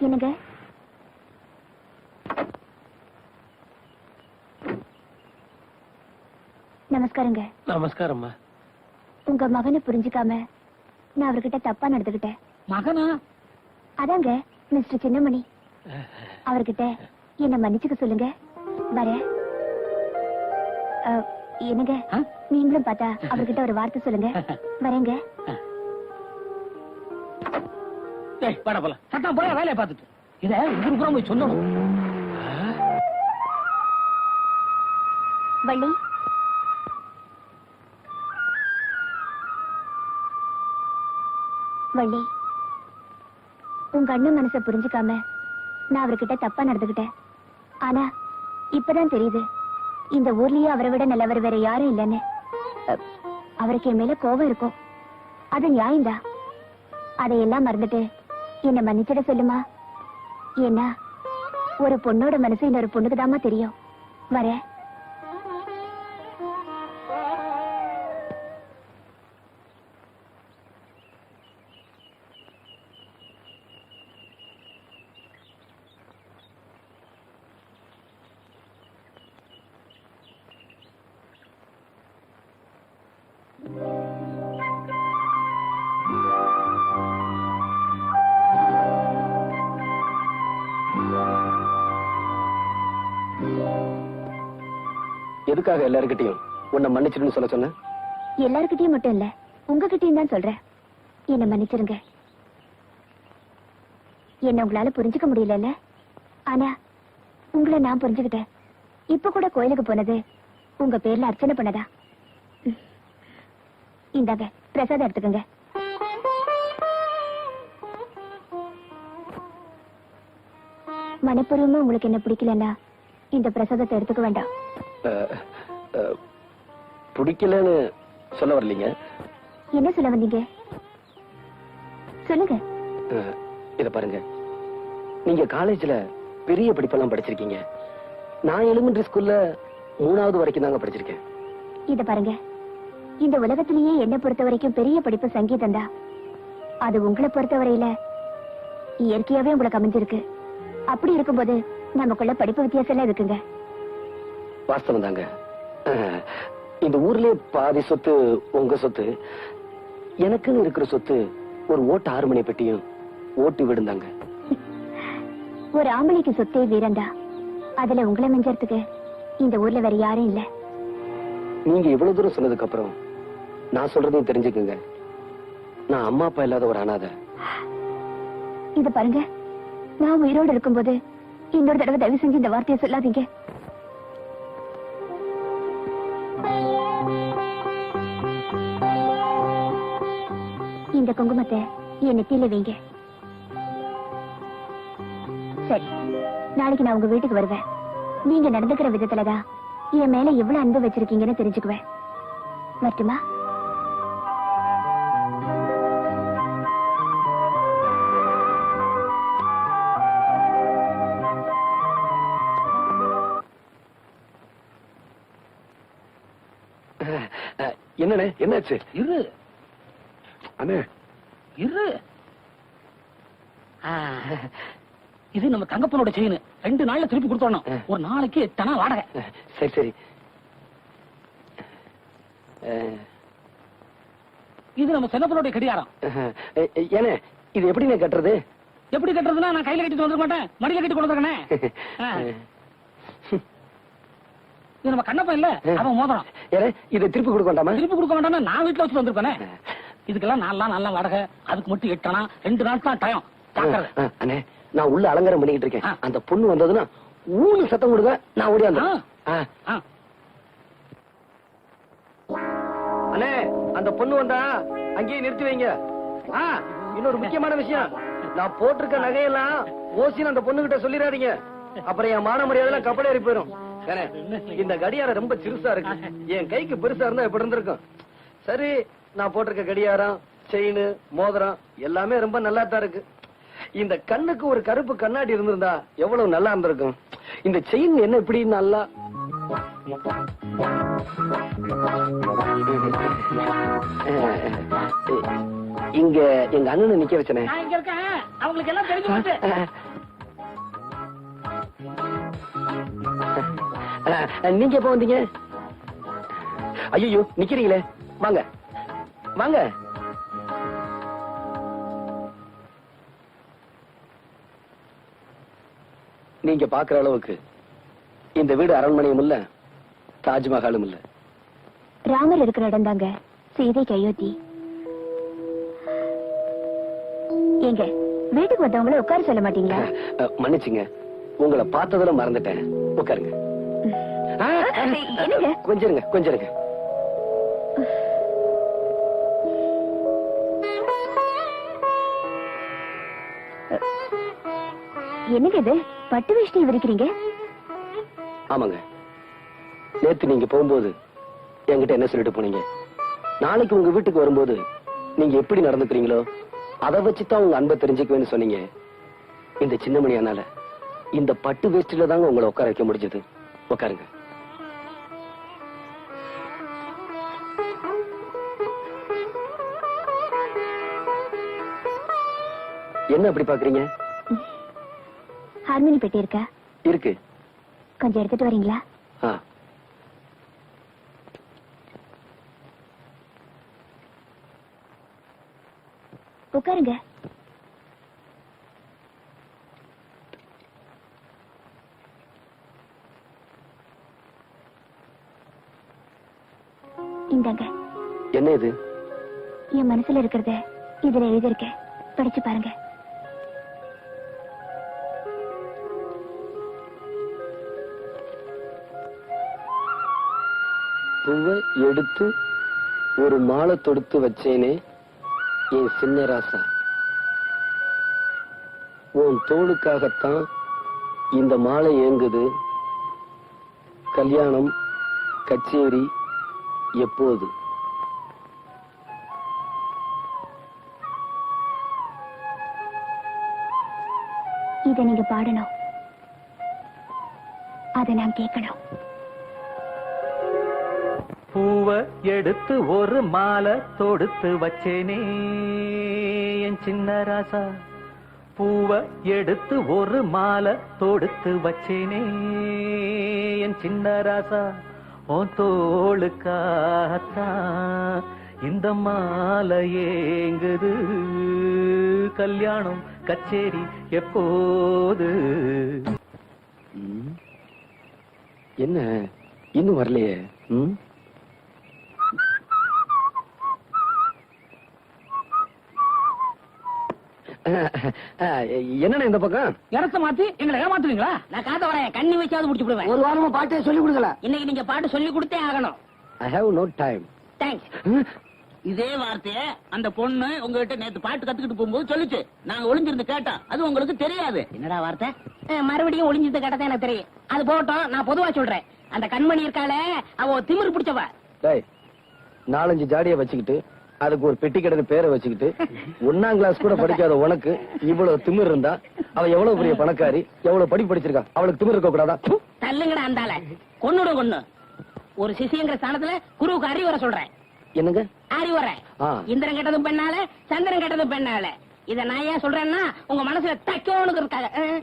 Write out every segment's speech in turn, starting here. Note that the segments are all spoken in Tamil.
என்னங்க? நமஸ்காரங்க. நமஸ்காரம்மா. உங்க மகனை புரிஞ்சுக்காம நான் அவர்கிட்ட தப்பா நடந்துகிட்டேன். மகனா? அதாங்க மிஸ்டர் சின்னமணி. அவர்கிட்ட என்ன மன்னிச்சுக்க சொல்லுங்க. வர. என்னங்க? நீங்களும் பார்த்தா அவர்கிட்ட ஒரு வார்த்தை சொல்லுங்க. வரேங்க. டேய் வாடா போலாம். சட்டம் போல வேலையை பார்த்துட்டு. இதை இவரு புறம் போய் சொல்லணும். வள்ளி. வள்ளி உங்க அண்ணன் மனசை புரிஞ்சுக்காம நான் அவர்கிட்ட தப்பா நடந்துகிட்டேன் ஆனா இப்பதான் தெரியுது இந்த ஊர்லயே அவரை விட நல்லவர் வேற யாரும் இல்லைன்னு. அவருக்கு என் மேல கோபம் இருக்கும். அது நியாயம்தான் அதையெல்லாம் மறந்துட்டு என்ன மன்னிச்சிட சொல்லுமா? ஏன்னா ஒரு பொண்ணோட மனசு இன்னொரு பொண்ணுக்கு தெரியும். வரேன் எதுக்காக எல்லாருக்கிட்டையும் உன்னை மன்னிச்சிருன்னு சொல்ல சொன்ன? எல்லாருக்கிட்டையும் மட்டும் இல்ல உங்ககிட்டயும் தான் சொல்றேன். என்ன மன்னிச்சிருங்க. என்ன உங்களால புரிஞ்சுக்க முடியலல்ல. ஆனா உங்களை நான் புரிஞ்சுக்கிட்டேன். இப்ப கூட கோயிலுக்கு போனது உங்க பேர்ல அர்ச்சனை பண்ணதா? இந்தாங்க பிரசாதம் எடுத்துக்கோங்க. மனப்பூர்வமா உங்களுக்கு என்ன பிடிக்கலன்னா இந்த பிரசாதத்தை எடுத்துக்க வேண்டாம். பிடிக்கலன்னு சொல்ல வரலீங்க. என்ன சொல்ல வந்தீங்க? சொல்லுங்க. இத பாருங்க. நீங்க காலேஜ்ல பெரிய படிப்பெல்லாம் படிச்சிருக்கீங்க. நான் எலிமெண்டரி ஸ்கூல்ல மூணாவது வரைக்கும் தாங்க படிச்சிருக்கேன். இத பாருங்க. இந்த உலகத்திலேயே என்ன பொறுத்த வரைக்கும் பெரிய படிப்பு சங்கீதம் தான். அது உங்களை பொறுத்தவரையில இயற்கையாவே உங்களுக்கு அமைஞ்சிருக்கு. அப்படி இருக்கும்போது நமக்குள்ள படிப்பு வித்தியாசம் எல்லாம் இருக்குங்க. வாஸ்தவம் தாங்க இந்த ஊர்லயே பாதி சொத்து உங்க சொத்து. எனக்குன்னு இருக்கிற சொத்து ஒரு ஓட்டு ஆறு மணி பெட்டியும் ஓட்டு விடுந்தாங்க. ஒரு ஆம்பளைக்கு சொத்தே வீரந்தா அதுல உங்களை மிஞ்சறதுக்கு இந்த ஊர்ல வேற யாரும் இல்ல. நீங்க இவ்வளவு தூரம் சொன்னதுக்கு அப்புறம் நான் சொல்றதையும் தெரிஞ்சுக்குங்க. நான் அம்மா அப்பா இல்லாத ஒரு அனாதை. இது பாருங்க நான் உயிரோடு இருக்கும்போது இன்னொரு தடவை தயவு செஞ்சு இந்த வார்த்தையை சொல்லாதீங்க. இந்த குங்குமத்தை என் நெத்தியில வைங்க. சரி நாளைக்கு நான் உங்க வீட்டுக்கு வருவேன். நீங்க நடந்துக்கிற விதத்துலதான் என் மேல எவ்வளவு அன்பு வச்சிருக்கீங்கன்னு தெரிஞ்சுக்குவேன். அஹ், என்னண்ணே என்னாச்சு? இரு. அண்ணே. இரு. இது நம்ம தங்கப்பனோட செயின் ரெண்டு நாள்ல திருப்பி கொடுத்தோம் ஒரு நாளைக்கு எத்தனை வாடகை? சரி சரி. இது நம்ம செல்லப்பனுடைய கடிகாரம். ஏண்ணே இது எப்படிண்ணே கட்டுறது? எப்படி கட்டுறதுன்னா நான் கையில கட்டிட்டு வந்துட மாட்டேன். மடியில கட்டி கொண்டு வந்துருக்கனே இது நம்ம கண்ணப்பன் இல்ல? அவன் மோதிரம். ஏண்ணே இதை திருப்பி கொடுக்க வேண்டாமா? திருப்பி கொடுக்க வேண்டாம்னா நான் வீட்டுல வச்சுட்டு வந்திருப்பேனே இதுக்கெல்லாம் நாலாம் நல்ல வாடகை. அதுக்கு மட்டும் எட்டனா ரெண்டு நாள் தான் டயம் அண்ணே நான் உள்ள அலங்காரம் பண்ணிக்கிட்டு இருக்கேன். அந்த பொண்ணு வந்ததுன்னா ஊனு சத்தம் கொடுங்க நான் ஓடியாந்து ஆ. ஆ, அண்ணே அந்த பொண்ணு வந்தா அங்கேயே நிறுத்தி வைங்க. இன்னொரு முக்கியமான விஷயம். நான் போட்டிருக்க நகையெல்லாம் ஓசின்னு அந்த பொண்ணு கிட்ட சொல்லிடாதீங்க. அப்புறம் என் மான மரியாதை கப்பல் ஏறி அண்ணே, இந்த கடியாரம் ரொம்ப சிறுசா இருக்கு. என் கைக்கு பெருசா இருந்தா எப்படி இருந்திருக்கும்? சரி நான் போட்டிருக்க கடியாரம் செயின் மோதிரம் எல்லாமே ரொம்ப நல்லா தான் இருக்கு. இந்த கண்ணுக்கு ஒரு கருப்பு கண்ணாடி இருந்திருந்தா எவ்வளவு நல்லா இருந்திருக்கும். இந்த செயின் என்ன இப்படி நல்லா இங்க எங்க அண்ணன் நிக்க வச்சனே. நீங்க எப்ப வந்தீங்க? ஐயோ நிக்கிறீங்களே. வாங்க. வாங்க. நீங்க பாக்குற அளவுக்கு இந்த வீடு அரண்மனையும் இல்ல தாஜ்மஹாலும் இல்ல. ராமர் இருக்கிற இடம் தாங்க. சீதைக்கு அயோத்தி ஏங்க வீட்டுக்கு வந்தவங்கள உட்கார சொல்ல மாட்டீங்களா? மன்னிச்சுங்க. உங்களை பார்த்ததுல மறந்துட்டேன். உட்காருங்க. ஆ, ஆ, என்னங்க? இது? பட்டு வேஷ்டி விரிக்கிறீங்க? ஆமாங்க. நேத்து நீங்க போகும்போது என்கிட்ட என்ன சொல்லிட்டு போனீங்க? நாளைக்கு உங்க வீட்டுக்கு வரும்போது நீங்க எப்படி நடந்துக்கிறீங்களோ அதை வச்சுதான் உங்க அன்பை தெரிஞ்சுக்குவேன்னு சொன்னீங்க. இந்த சின்ன மணியானால இந்த பட்டு வேஷ்டில தாங்க உங்களை உட்கார வைக்க முடிஞ்சது. உட்காருங்க. என்ன அப்படி பாக்குறீங்க? ஹார்மோனி பெட்டி இருக்கா. இருக்கு கொஞ்சம் எடுத்துட்டு வரீங்களா? உட்காருங்க. இந்தாங்க. என்ன இது என் மனசுல இருக்கிறத இதுல எழுதியிருக்கேன். படிச்சு பாருங்க. பூவை எடுத்து ஒரு மாலை தொடுத்து வச்சேனே என் சின்ன ராசா உன் தோளுக்காகத்தான் இந்த மாலை ஏங்குது. கல்யாணம் கச்சேரி எப்போது? இதை நீங்க பாடணும். அதை நான் கேட்கணும். பூவ எடுத்து ஒரு மாலை தொடுத்து வச்சேனே என் சின்ன ராசா. பூவ எடுத்து ஒரு மாலை தொடுத்து வச்சேனே என் சின்ன ராசா. உன் தோளுக்காகத்தான் இந்த மாலை ஏங்குது. கல்யாணம் கச்சேரி எப்போது? என்ன? இன்னும் வரலையே? ம்? என்னண்ணே இந்த பக்கம்? இடத்த மாத்தி எங்களை ஏமாத்துவீங்களா? நான் காத்த வரேன். கண்ணி வச்சாவது முடிச்சு விடுவேன். ஒரு வாரமா பாட்டே சொல்லி கொடுக்கல. இன்னைக்கு நீங்க பாட்டு சொல்லி கொடுத்தே ஆகணும். I have no time thanks இதே வார்த்தைய அந்த பொண்ணு உங்ககிட்ட நேத்து பாட்டு கத்துக்கிட்டு போகும்போது சொல்லுச்சு. நாங்க ஒளிஞ்சிருந்து கேட்டோம். அது உங்களுக்கு தெரியாது. என்னடா வார்த்தை? மறுபடியும் ஒளிஞ்சது கேட்டதான் எனக்கு தெரியும். அது போகட்டும் நான் பொதுவா சொல்றேன். அந்த கண்மணி இருக்காளே அவ திமிரு பிடிச்சவ. டேய் நாலஞ்சு ஜாடிய வச்சுக்கிட்டு அதுக்கு ஒரு பெட்டி கிடந்து பேரை வச்சுக்கிட்டு ஒன்னாம் கிளாஸ் கூட படிக்காத உனக்கு இவ்வளவு திமிர் இருந்தா அவ எவ்வளவு பெரிய பணக்காரி எவ்வளவு படி படிச்சிருக்கா அவளுக்கு திமிர் இருக்க கூடாதா. தள்ளுங்கடா அந்தால கொன்னுட கொன்னு. ஒரு சிசிங்கிற ஸ்தானத்துல குருவுக்கு அறிவுரை சொல்றேன். என்னங்க? அறிவுரை. இந்திரன் கெட்டதும் பெண்ணால சந்திரன் கெட்டதும் பெண்ணால இத நான் ஏன் சொல்றேன்னா உங்க மனசுல தைக்கோனுக்கு இருக்காங்க அஹ்.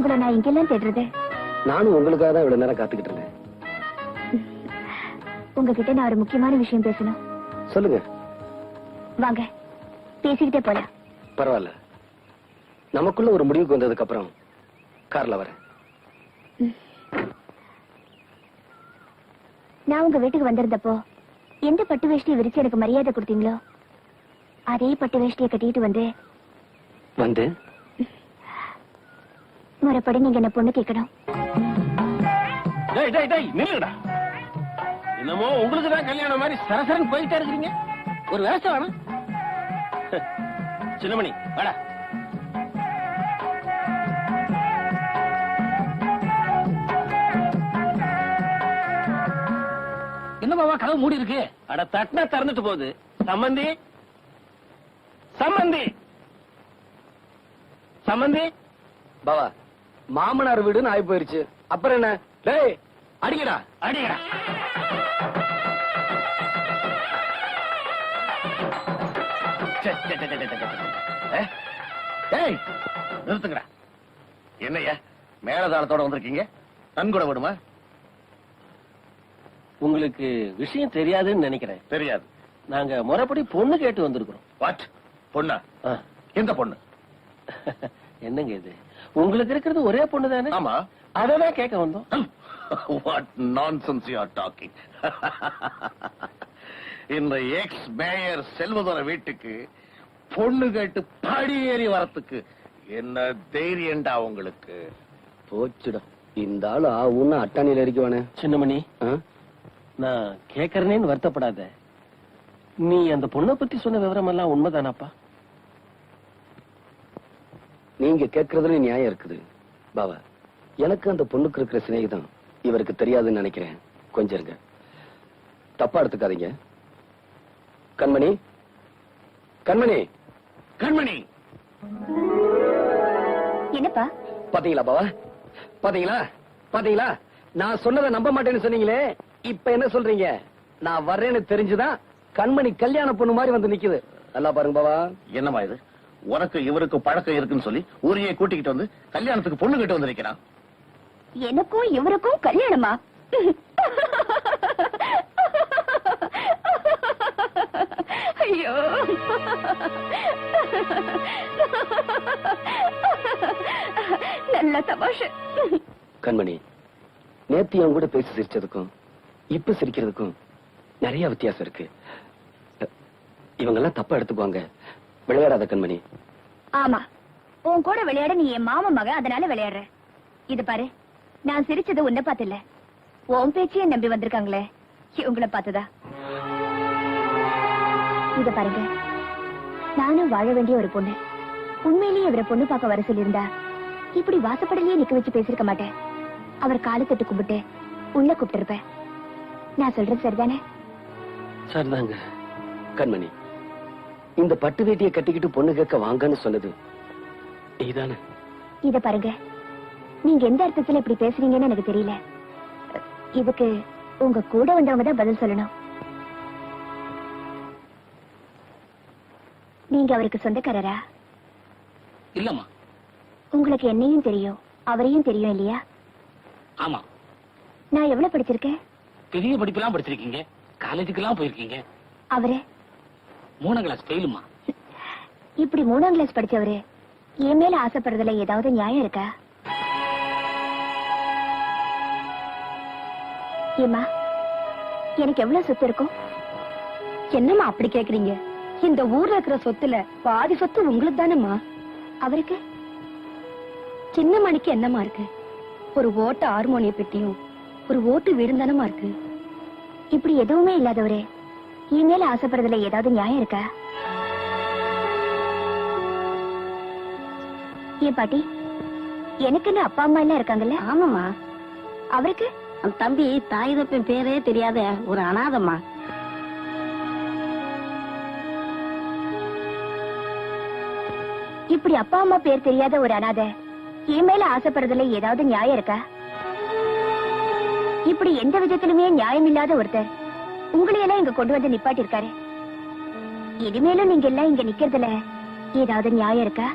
உங்களை நான் இங்கெல்லாம் தேடுறது? நானும் உங்களுக்காக தான் இவ்வளவு நேரம் காத்துக்கிட்டு இருந்தேன். உங்ககிட்ட நான் ஒரு முக்கியமான விஷயம் பேசணும். சொல்லுங்க. வாங்க. பேசிக்கிட்டே போலாம். பரவாயில்ல. நமக்குள்ள ஒரு முடிவுக்கு வந்ததுக்கு அப்புறம் கார்ல வரேன். நான் உங்க வீட்டுக்கு வந்திருந்தப்போ எந்த பட்டு வேஷ்டியை விரிச்சு எனக்கு மரியாதை கொடுத்தீங்களோ அதே பட்டு வேஷ்டியை கட்டிட்டு வந்து வந்து முறைப்படி நீங்க என்ன பொண்ணு கேட்கணும்? டேய் டேய் டேய் நில்லுடா என்னமோ உங்களுக்கு தான் கல்யாணம் மாதிரி சரசரன் போயிட்டே இருக்கிறீங்க. ஒரு வேஷம் வேணும் சின்னமணி வாடா. என்ன பாவா கதவு மூடி இருக்கு? அட தட்டினா திறந்துட்டு போகுது. சம்மந்தி சம்மந்தி சம்மந்தி பாவா மாமனார் வீடுன்னு ஆகி போயிருச்சு. அப்புறம் என்ன? டேய் அடிங்கடா. அடிக்கிறா ஏய் நிறுத்துங்கடா. என்னய்யா மேலதாளத்தோட வந்திருக்கீங்க? நன்கொடை விடுமா? உங்களுக்கு விஷயம் தெரியாதுன்னு நினைக்கிறேன். தெரியாது. நாங்க முறைப்படி பொண்ணு கேட்டு வந்திருக்கிறோம். வாட் பொண்ணா. எந்த பொண்ணு? என்னங்க இது? உங்களுக்கு இருக்கிறது ஒரே பொண்ணு தானே ஆமா. அததான் கேட்க வந்தோம். What nonsense you are talking இந்த எக்ஸ் மேயர் செல்வதோர வீட்டுக்கு பொண்ணு கேட்டு படி ஏறி வரத்துக்கு என்ன தைரியம்டா உங்களுக்கு. போச்சுடா. இந்த ஆளு ஆவுன்னு அட்டாணியில அடிக்குவானே. சின்னமணி நான் கேக்குறேன்னு வருத்தப்படாத. நீ அந்த பொண்ணை பத்தி சொன்ன விவரம் எல்லாம் உண்மைதானாப்பா? நீங்க கேட்கறதுல நியாயம் இருக்குது. பாவா எனக்கு அந்த பொண்ணுக்கு இருக்கிற சிநேகிதம் இவருக்கு தெரியாதுன்னு நினைக்கிறேன். கொஞ்சம் இருங்க. தப்பா எடுத்துக்காதீங்க. கண்மணி கண்மணி கண்மணி! என்னப்பா? பாத்தீங்களா பாவா பாத்தீங்களா? பாத்தீங்களா? நான் சொன்னதை நம்ப மாட்டேன்னு சொன்னீங்களே. இப்ப என்ன சொல்றீங்க? நான் வர்றேன்னு தெரிஞ்சுதான் கண்மணி கல்யாண பொண்ணு மாதிரி வந்து நிக்குது. நல்லா பாருங்க பாவா என்னமா இது? உனக்கு இவருக்கு பழக்கம் இருக்குன்னு சொல்லி ஊரையே கூட்டிக்கிட்டு வந்து கல்யாணத்துக்கு பொண்ணு கிட்ட வந்திருக்கிறான். எனக்கும் இவருக்கும் கல்யாணமா? ஐயோ. நல்ல தமாஷு. கண்மணி நேத்து என் கூட பேசி சிரிச்சதுக்கும் இப்ப சிரிக்கிறதுக்கும் நிறைய வித்தியாசம் இருக்கு. இவங்க எல்லாம் தப்பா எடுத்துக்குவாங்க. விளையாடாத கண்மணி. ஆமா. உன் கூட விளையாட நீ என் மாமன் மக அதனால விளையாடுற. இது பாரு நான் சிரிச்சது உன்னை பார்த்து இல்ல உன் பேச்சையே நம்பி வந்திருக்காங்களே. இவங்கள பார்த்ததா? இத பாருங்க. நானும் வாழ வேண்டிய ஒரு பொண்ணு. உண்மையிலேயே இவரை பொண்ணு பார்க்க வர சொல்லியிருந்தா. இப்படி வாசப்படலையே நிக்க வச்சு பேசிருக்க மாட்டேன். அவர் காலை தட்டு கும்பிட்டு உள்ள கூப்பிட்டிருப்பேன். நான் சொல்றது சரிதானே? சரிதாங்க கண்மணி. இந்த பட்டு வேட்டியை கட்டிக்கிட்டு பொண்ணு கேட்க வாங்கன்னு சொன்னது. நீதானே இத பாருங்க. நீங்க எந்த அர்த்தத்துல இப்படி பேசுறீங்கன்னு எனக்கு தெரியல. இதுக்கு உங்க கூட வந்தவங்க தான் பதில் சொல்லணும். நீங்க அவருக்கு சொந்தக்காரரா? இல்லம்மா. உங்களுக்கு என்னையும் தெரியும் அவரையும் தெரியும் இல்லையா? ஆமா. நான் எவ்வளவு படிச்சிருக்கேன்? பெரிய படிப்பெல்லாம் படிச்சிருக்கீங்க. காலேஜுக்கெல்லாம் போயிருக்கீங்க. அவரு? மூணாம் கிளாஸ் ஃபெயிலுமா இப்படி மூணாம் கிளாஸ் படிச்சவரு என் மேல ஆசைப்படுறதுல ஏதாவது நியாயம் இருக்கா? ஏமா எனக்கு எவ்வளவு சொத்து இருக்கும்? என்னம்மா அப்படி கேக்குறீங்க? இந்த ஊர்ல இருக்கிற சொத்துல பாதி சொத்து உங்களுக்கு தானேம்மா? அவருக்கு? சின்ன மணிக்கு என்னமா இருக்கு? ஒரு ஓட்ட ஹார்மோனிய பெட்டியும் ஒரு ஓட்டு வீடும் தானமா இருக்கு? இப்படி எதுவுமே இல்லாதவரே என் மேல ஆசைப்படுறதுல ஏதாவது நியாயம் இருக்கா? ஏன் பாட்டி எனக்குன்னு அப்பா அம்மா எல்லாம் இருக்காங்கல்ல? ஆமாமா அவருக்கு? தம்பி தாய் தப்பன் பேரே தெரியாத ஒரு அனாதம்மா. இப்படி அப்பா அம்மா பேர் தெரியாத ஒரு அனாதை என் மேல ஆசைப்படுறதுல ஏதாவது நியாயம் இருக்கா? இப்படி எந்த விதத்திலுமே நியாயம் இல்லாத ஒருத்தர் உங்களையெல்லாம் இங்க கொண்டு வந்து நிப்பாட்டி இருக்காரு இனிமேலும் நீங்க எல்லாம் இங்க நிக்கிறதுல ஏதாவது நியாயம் இருக்கா?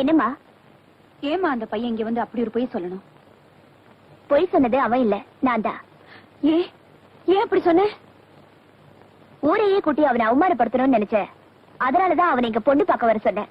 என்னம்மா? ஏமா அந்த பையன் இங்க வந்து அப்படி ஒரு பொய் சொல்லணும்? பொய் சொன்னது அவன் இல்ல நான் தான். ஏ ஏன் அப்படி சொன்ன? ஊரையே கூட்டி அவனை அவமானப்படுத்தணும்னு நினைச்சேன் அதனாலதான் அவனை இங்க பொண்ணு பார்க்க வர சொன்னேன்.